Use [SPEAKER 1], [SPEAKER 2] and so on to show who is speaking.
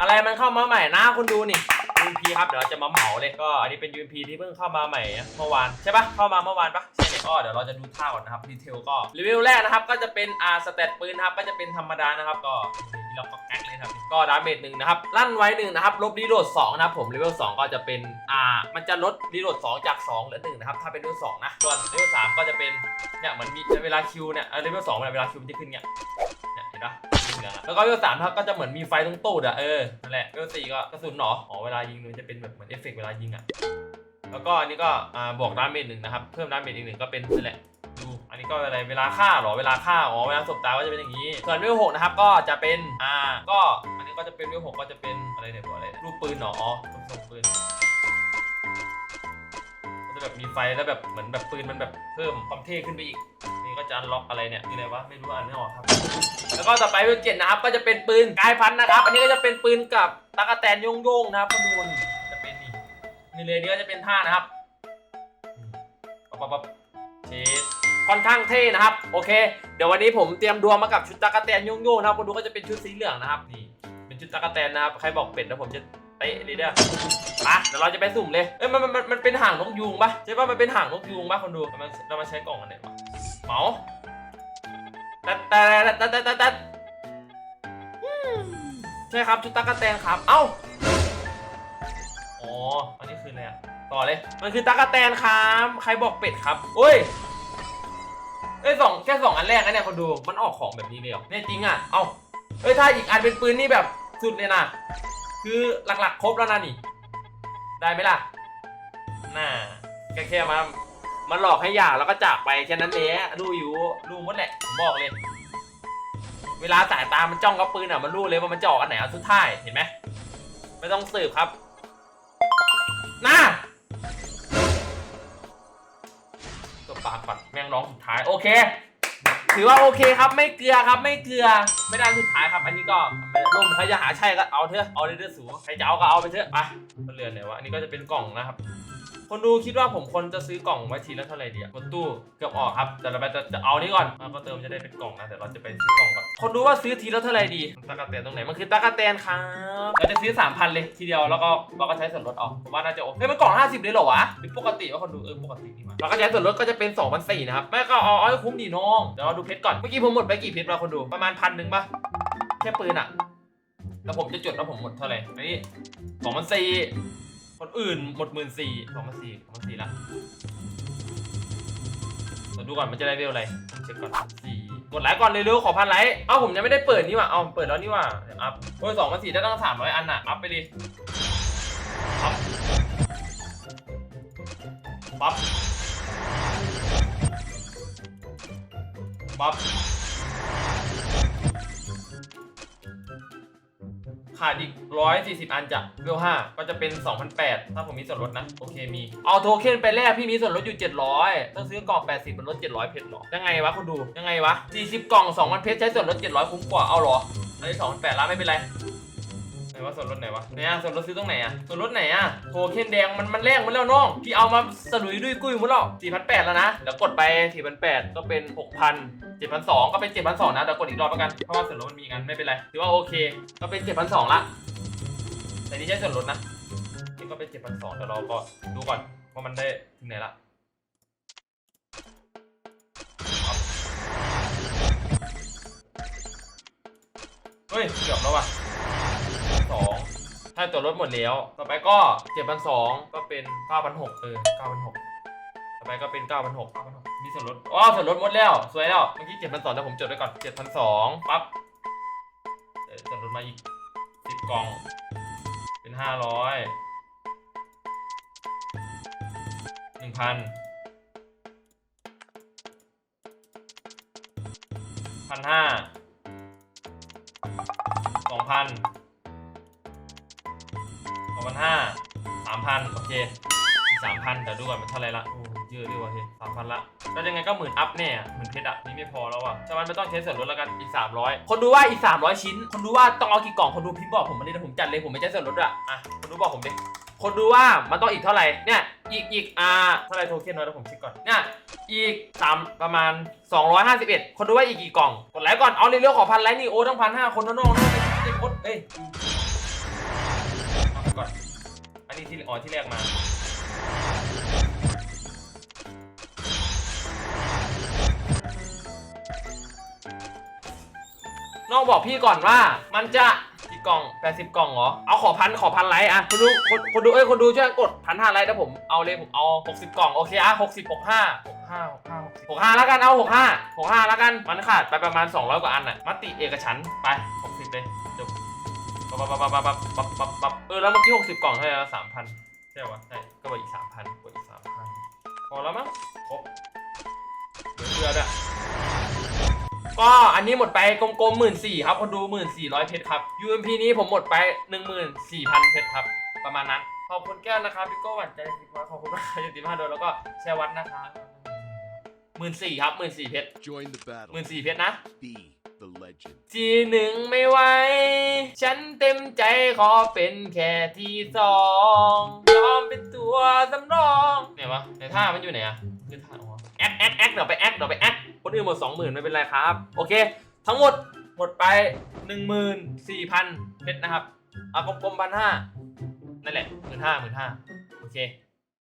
[SPEAKER 1] อะไรมันเข้ามาใหม่นะคุณดูนี่ UMP ครับเดี๋ยวเราจะมาเหมาเลยก็อันนี้เป็น UMP ที่เพิ่งเข้ามาใหม่เมื่อวานใช่ปะเข้ามาเมื่อวานปะใช่เนี่ยก็เดี๋ยวเราจะดูท่าก่อนนะครับดีเทลก็รีวิวแรกนะครับก็จะเป็นอ่าสเตตปืนนะครับก็จะเป็นธรรมดานะครับก็เราก็แก๊กเลยครับก็ดาเมจหนึ่งนะครับลั่นไว้หนึ่งนะครับลบรีโหลดสองนะครับผมเลเวลสองก็จะเป็นอ่ามันจะลดรีโหลดสองจากสองเหลือหนึ่งนะครับถ้าเป็นเลเวลสองนะส่วนเลเวลสามก็จะเป็นเนี่ยเหมือนมีเวลาคิวเนี่ยเลเวลสองเวลาคิวมันจะขึ้นเนี่ยเนี่ยเห็นปะ เหลืองอะแล้วก็เวลสามครับก็จะเหมือนมีไฟตรงตูดอะเออนั่นแหละเวลสี่ก็กระสุนหนออ๋อเวลายิงมันจะเป็นแบบเหมือนเอฟเฟกต์เวลายิงอะแล้วก็อันนี้ก็อ่าบวกดาเมจหนึ่งนะครับเพิ่มดาเมจอีกหนึ่งก็เป็นนั่นแหละดูอันนี้ก็อะไรเวลาฆ่าหรอเวลาฆ่าอ๋อเวลาสบตาก็จะเป็นอย่างนี้ ส่วนเวลหกนะครับก็จะเป็นอ่าก็อันนี้ก็จะเป็นเวลหกก็จะเป็นอะไรเนี่ยตัวอะไรรูปปืนเหรออ๋อรูปทรงปืนก็จะแบบมีไฟแล้วแบบเหมือนแบบปืนมันแบบเพิ่มความเท่ขึ้นไปอีก ก็จะล็อกอะไรเนี่ยนี่อะไรวะไม่รู้อ่านไม่ออกครับ แล้วก็ต่อไปเวลเจ็ดนะครับ ก็จะเป็นปืนกายพันธุ์นะครับ อันนี้ก็จะเป็นปืนกับตากแตนโยงๆนะครับข้อมูลจะเป็นนี่นี่เลยนี่ก็จะเป็นท่านะครับปั๊บปั๊บปั๊บเชดค่อนข้างเท่นะครับ โอเค เดี๋ยววันนี้ผมเตรียมดวงมากับชุดตากแตนโยงๆนะครับคนดูก็จะเป็นชุดสีเหลืองนะครับนี่เป็นชุดตากแตนนะครับใครบอกเป็ดแล้วผมจะ เตะเลยเด้อมาเดี๋ยวเราจะไปสุ่มเลย เอ้ยมันมันมันเป็นห่างนกยูงปะใช่ปะมันเป็นห่างนกยูงปะคนดูเรามาเรามาใช้กล่องกันไหนวะเหมาแต่แต่แต่แต่แต่แต่ใช่ครับชุดตากแตนครับ เอ้าอ๋ออันนี้คืออะไรอะต่อเลย มันคือตากแตนครับใครบอกเป็ดครับโอ้ยเอ้ยสองแค่สองอันแรกนะเนี่ยคนดูมันออกของแบบนี้เลยเหรอเนี่ยจริงอะ เอ้าเอ้ยถ้าอีกอันเป็นปืนนี่แบบสุดเลยนะ คือหลักๆ ครบแล้วนะนี่ ได้ไหมล่ะ น่าแค่แค่มามาหลอกให้หย่าแล้วก็จากไปแค่นั้นเองรู้อยู่รู้หมดแหละผมบอกเลยเวลาสายตามันจ้องกับปืนอะมันรู้เลยว่ามันจะออกอันไหนเอาสุดท้ายเห็นไหมไม่ต้องสืบครับน่าตัวปากก่อนแม่งร้องสุดท้าย โอเค ถือว่าโอเคครับไม่เกลือครับไม่เกลือไม่ได้สุดท้ายครับ อันนี้ก็ร่มใครจะหาใช่ก็เอาเถอะเอาเลยเด้อสูใครจะเอาก็เอาไปเถอะไปมันเรือนไหนวะอันนี้ก็จะเป็นกล่องนะครับ คนดูคิดว่าผมควรจะซื้อกล่องไว้ทีละเท่าไหร่ดีอะกดตู้เกือบออกครับแต่เราไปจะจะเอานี่ก่อนแล้วก็เติมจะได้เป็นกล่องนะแต่เราจะไปซื้อกล่องก่อนคนดูว่าซื้อทีละเท่าไหร่ดีตะกะแตนตรงไหนมันคือตะกะแตนครับเราจะซื้อ3,000เลยทีเดียวแล้วก็เราก็ใช้ส่วนลดเอาผมว่าน่าจะโอเคเฮ้ยมันกล่อง 50เลยเหรอวะเป็นปกติว่าคนดูเออปกตินี่มาเราก็ใช้ส่วนลดก็จะเป็น2,400นะครับแม่ก็เอาเอาให้คุ้มดีน้องเดี๋ยวเราดูเพชรก่อนเมื่อกี้ผมหมดไปกี่เพชรมาคนดูประมาณพันหนึ่งปะแค่ปืนอะแล้วผมจะจดว่าผมหมดเท่าไหร่อันนี้2,400 คนอื่นหมดหมื่นสี่สองพันสี่สองพันสี่ละเดี๋ยวดูก่อนมันจะได้เวลอะไรเช็คก่อนสี่กดไลค์ก่อนเร็วๆขอพันไลค์เอ้าผมยังไม่ได้เปิดนี่ว่าเอาเปิดแล้วนี่ว่าเดี๋ยวอัพโอ้ยสองพันสี่ได้ตั้งสามร้อยอันน่ะอัพไปดิปั๊บปั๊บปั๊บ ขาดอีกร้อยสี่สิบอันจากเวลห้าก็จะเป็นสองพันแปดถ้าผมมีส่วนลดนะ โอเคมี เอาโทเค็นไปแลกพี่มีส่วนลดอยู่เจ็ดร้อยต้องซื้อกล่องแปดสิบมันลดเจ็ดร้อยเพชรหรอ ยังไงวะคุณดู ยังไงวะสี่สิบกล่องสองพันเพชรใช้ส่วนลดเจ็ดร้อยคุ้มกว่า เอาหรออันนี้สองพันแปดละไม่เป็นไร นวะส่วนลดไหนวะเนี่ยส่วนลดซื้อตรงไหนอะส่วนลดไหนอะโทเค็นแดงมันมันแลกมาแล้วน้องพี่เอามาสลุยด้วยกุ้ยหมดแล้วสี่พันแปดแล้วนะเดี๋ยวกดไปสี่พันแปดก็เป็นหกพันเจ็ดพันสองก็เป็นเจ็ดพันสองนะเดี๋ยวกดอีกรอบแล้วกันเพราะว่าส่วนลดมันมีกันไม่เป็นไรถือว่าโอเค ก็เป็นเจ็ดพันสองละแต่นี่ใช้ส่วนลดนะนี่ก็เป็นเจ็ดพันสองเดี๋ยวเราก็ดูก่อนว่ามันได้ถึงไหนละเฮ้ยเกือบแล้วว่ะ สองถ้าตัวรถหมดแล้ว ต่อไปก็เจ็ดพันสองก็เป็นเก้าพันหกเออเก้าพันหกต่อไปก็เป็นเก้าพันหกเก้าพันหกมีส่วนลดอ๋อส่วนลดหมดแล้ว สวยแล้ว เมื่อกี้เจ็ดพันสองแต่ผมจดไว้ก่อนเจ็ดพันสองปั๊บเออส่วนลดมาอีกสิบกล่อง เป็นห้าร้อยหนึ่งพันพันห้าสองพัน พันห้าสามพันโอเคอีกสามพันเดี๋ยวดูก่อนมันเท่าไรละโอ้เยอะด้วยวะเฮ้ยสามพันละแล้วยังไงก็หมื่นอัพแน่หมื่นเพชรอะนี่ไม่พอแล้วว่ะฉะนั้นไม่ต้องใช้ส่วนลดแล้วกันอีกสามร้อยคนดูว่าอีกสามร้อยชิ้น คนดูว่าต้องเอากี่กล่องคนดูพิมพ์บอกผมมาเลยนะผมจัดเลยผมไม่ใช้ส่วนลดอะอะคนดูบอกผมดิคนดูว่ามันต้องอีกเท่าไหร่เนี่ยอีกอีกอ่าเท่าไรโทเค็นน้อยแล้วผมเช็คก่อนเนี่ยอีกสามประมาณ 251 คนดูว่าอีกกี่กล่องกดไลค์ก่อนเอาเร็วๆขอพันไลค์นี่โอ้ต้องพันห้าคนน้องๆติพดเอ้ยเอาไป ก่อน อันนี้ที่อ๋อที่แรกมาน้องบอกพี่ก่อนว่ามันจะกี่กล่อง 80 กล่องเหรอ เอาขอพันขอพันไลค์อะคนดูคนคนดูเอ้ยคนดูช่วยกดพันห้าไลค์นะผมเอาเลยผมเอา 60 กล่องโอเคอะ60 65 65 65 65แล้วกันเอา 65 65แล้วกันมันขาดไปประมาณ 200 กว่าอันน่ะมติเอกฉันไป 60 เลยจบ ปั๊บบบบบบบเออแล้วเมื่อกี้หกสิบกล่องเท่าไหร่ลสามพันใช่ปะใช่ก็ไปอีกสามพันกดอีกสามพันพอแล้วมั้งครบเหลือเดือดอะก็อันนี้หมดไปกลมๆหมื่นสี่ครับคนดูหมื่นสี่ร้อยเพชรครับ UMP นี้ผมหมดไปหนึ่งหมื่นสี่พันเพชรครับ ประมาณนั้น ขอบคุณแก้วนะครับพี่โก้หวั่นใจพี่ขอบคุณมากครับยูติมาโดนแล้วก็แชร์วัดนะครับหมื่นสี่ครับหมื่นสี่เพชรหมื่นสี่เพชรนะ ทีหนึ่งไม่ไหว ฉันเต็มใจขอเป็นแค่ที่สองยอมเป็นตัวสำรองไหนวะไหนท่ามันอยู่ไหนอะคือท่าอ๋อแอคแอคแอคเดี๋ยวไปแอคเดี๋ยวไปแอคคนอื่นหมดสองหมื่นไม่เป็นไรครับ โอเค ทั้งหมดหมดไปหนึ่งหมื่นสี่พันเพชรนะครับเอากลมๆพันห้านั่นแหละหมื่นห้าหมื่นห้าโอเค